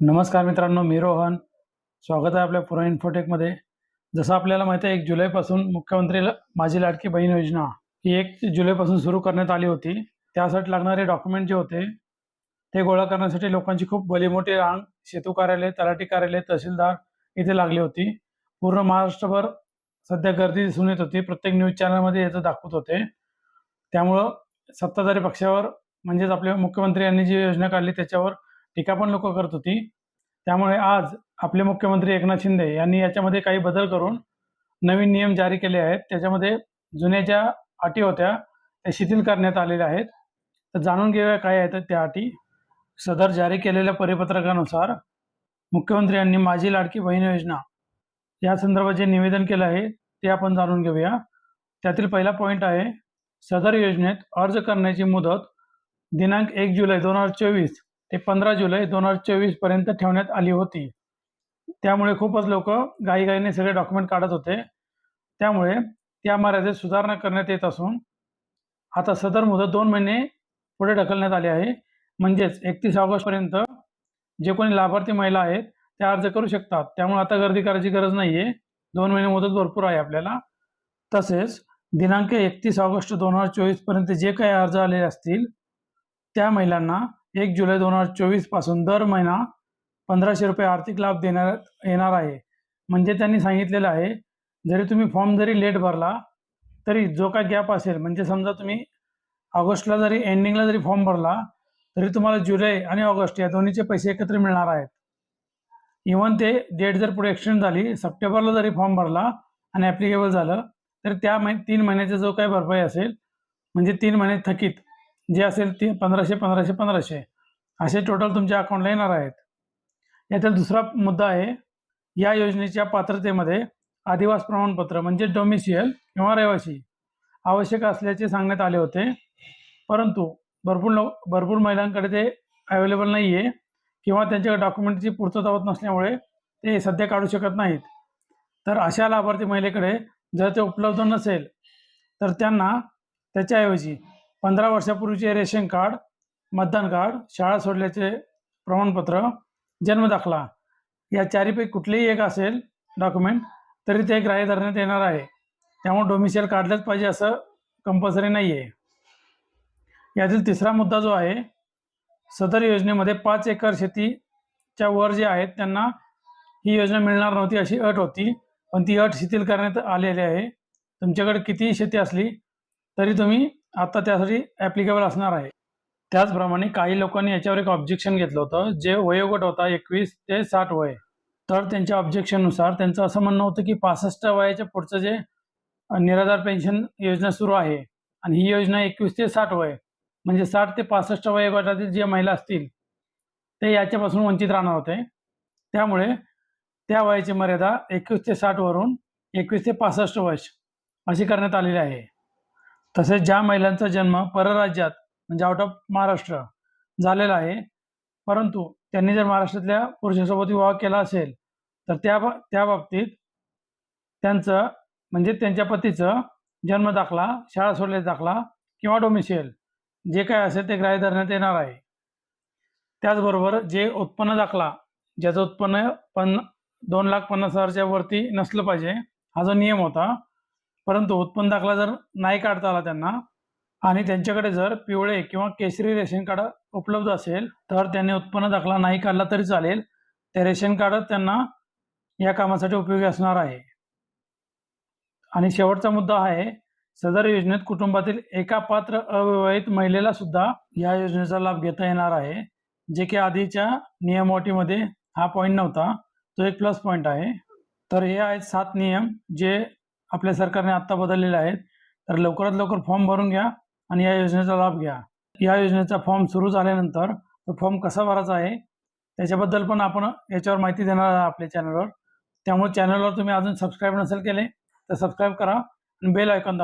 नमस्कार मित्रांनो मी रोहन. स्वागत आहे आपल्या पुरा इन्फोटेकमध्ये जसं आपल्याला माहिती आहे एक जुलैपासून मुख्यमंत्री माझी लाडकी बहीण योजना ही एक जुलैपासून सुरू करण्यात आली होती. त्यासाठी लागणारे डॉक्युमेंट जे होते ते गोळा करण्यासाठी लोकांची खूप भली मोठी रांग सेतू कार्यालय तलाठी कार्यालय तहसीलदार इथे लागली होती. पूर्ण महाराष्ट्रभर सध्या गर्दी दिसून येत होती. प्रत्येक न्यूज चॅनलमध्ये याचं दाखवत होते. त्यामुळं सत्ताधारी पक्षावर म्हणजेच आपले मुख्यमंत्री यांनी जी योजना काढली त्याच्यावर टीका पण लोक करत होती. त्यामुळे आज आपले मुख्यमंत्री एकनाथ शिंदे यांनी याच्यामध्ये काही बदल करून नवीन नियम जारी केले आहेत. त्याच्यामध्ये जुन्या ज्या अटी होत्या त्या शिथिल करण्यात आलेल्या आहेत. तर जाणून घेऊया काय आहेत त्या अटी. सदर जारी केलेल्या परिपत्रकानुसार मुख्यमंत्र्यांनी माझी लाडकी बहीण योजना या संदर्भात जे निवेदन केलं आहे ते आपण जाणून घेऊया. त्यातील पहिला पॉईंट आहे सदर योजनेत अर्ज करण्याची मुदत दिनांक एक जुलै दोन हजार चोवीस ते पंधरा जुलै दोन हजार चोवीसपर्यंत ठेवण्यात आली होती. त्यामुळे खूपच लोक घाईघाईने सगळे डॉक्युमेंट काढत होते. त्यामुळे त्या मर्यादेत सुधारणा करण्यात येत असून आता सदर मुदत दोन महिने पुढे ढकलण्यात आली आहे. म्हणजेच एकतीस ऑगस्टपर्यंत जे कोणी लाभार्थी महिला आहेत त्या अर्ज करू शकतात. त्यामुळे आता गर्दी करायची गरज नाही आहे दोन महिने मुदत भरपूर आहे आपल्याला. तसेच दिनांक एकतीस ऑगस्ट दोन हजार चोवीसपर्यंत जे काही अर्ज आलेले असतील त्या महिलांना एक जुलै दोन हजार चोवीसपासून दर महिना पंधराशे रुपये आर्थिक लाभ देण्यात येणार आहे. म्हणजे त्यांनी सांगितलेलं आहे जरी तुम्ही फॉर्म जरी लेट भरला तरी जो काय गॅप असेल म्हणजे समजा तुम्ही ऑगस्टला जरी एंडिंगला जरी फॉर्म भरला तरी तुम्हाला जुलै आणि ऑगस्ट या दोन्हीचे पैसे एकत्र मिळणार आहेत. इवन ते डेट जर पुढे एक्सटेंड झाली सप्टेंबरला जरी फॉर्म भरला आणि ॲप्लिकेबल झालं तर त्या महि तीन महिन्याचा जो काही भरपाई असेल म्हणजे तीन महिने थकीत जे असेल ते पंधराशे पंधराशे पंधराशे. असे टोटल तुमच्या अकाउंटला येणार आहेत. यातील दुसरा मुद्दा आहे या योजनेच्या पात्रतेमध्ये आदिवास प्रमाणपत्र म्हणजे डोमिसियल किंवा रहिवासी आवश्यक असल्याचे सांगण्यात आले होते. परंतु भरपूर लोक भरपूर महिलांकडे ते अवेलेबल नाही आहे किंवा त्यांच्याकडे डॉक्युमेंटची पूर्तता होत नसल्यामुळे ते सध्या काढू शकत नाहीत. तर अशा लाभार्थी महिलेकडे जर ते उपलब्ध नसेल तर त्यांना त्याच्याऐवजी पंधरा वर्षापूर्वीचे रेशन कार्ड मतदान कार्ड शाळा सोडल्याचे प्रमाणपत्र जन्मदाखला या चारीपैकी कुठलेही एक असेल डॉक्युमेंट तरी ते ग्राह्य धरण्यात येणार आहे. त्यामुळे डोमिशियल काढलंच पाहिजे असं कंपल्सरी नाही आहे यातील तिसरा मुद्दा जो आहे सदर योजनेमध्ये पाच एकर शेतीच्या वर जे आहेत त्यांना ही योजना मिळणार नव्हती अशी अट होती पण ती अट शिथिल करण्यात आलेली आहे. तुमच्याकडे कितीही शेती असली तरी तुम्ही आता त्यासाठी ॲप्लिकेबल असणार आहे. त्याचप्रमाणे काही लोकांनी याच्यावर एक ऑब्जेक्शन घेतलं होतं जे वयोगट होता एकवीस ते साठ वय. तर त्यांच्या ऑब्जेक्शननुसार त्यांचं असं म्हणणं होतं की पासष्ट वयाच्या पुढचं जे निराधार पेन्शन योजना सुरू आहे आणि ही योजना एकवीस ते साठ वय म्हणजे साठ ते पासष्ट वयोगटातील जे महिला असतील ते याच्यापासून वंचित राहणार होते. त्यामुळे त्या वयाची मर्यादा एकवीस ते साठवरून एकवीस ते पासष्ट वर्ष अशी करण्यात आलेली आहे. तसेच ज्या महिलांचा जन्म परराज्यात म्हणजे आउट ऑफ महाराष्ट्र झालेला आहे परंतु त्यांनी जर महाराष्ट्रातल्या पुरुषासोबत विवाह केला असेल तर त्या त्या बाबतीत त्यांचं म्हणजे त्यांच्या पतीचं जन्म दाखला शाळा सोडले दाखला किंवा डोमिशियल जे काय असेल ते ग्राह्य धरण्यात येणार आहे. त्याचबरोबर जे उत्पन्न दाखला ज्याचं उत्पन्न पण दोन लाख पन्नास हजारच्या वरती नसलं पाहिजे हा जो नियम होता परंतु उत्पन्न दाखला जर नाही काढता आला त्यांना आणि त्यांच्याकडे जर पिवळे किंवा केसरी रेशन कार्ड उपलब्ध असेल तर त्यांनी उत्पन्न दाखला नाही काढला तरी चालेल. ते रेशन कार्ड त्यांना या कामासाठी उपयोगी असणार आहे. आणि शेवटचा मुद्दा आहे सदर योजनेत कुटुंबातील एका पात्र अविवाहित महिलेला सुद्धा या योजनेचा लाभ घेता येणार आहे जे की आधीच्या नियमावटीमध्ये हा पॉईंट नव्हता तो एक प्लस पॉईंट आहे. तर हे आहेत सात नियम जे आपल्या सरकारने आत्ता बदललेल्या आहेत. तर लवकरात लवकर फॉर्म भरून घ्या आणि या योजनेचा लाभ घ्या. या योजनेचा फॉर्म सुरू झाल्यानंतर तो फॉर्म कसा भरायचा आहे त्याच्याबद्दल पण आपण याच्यावर माहिती देणार आहोत आपल्या चॅनलवर त्यामुळे चॅनलवर तुम्ही अजून सबस्क्राईब नसेल केले तर सबस्क्राईब करा आणि बेल आयकॉन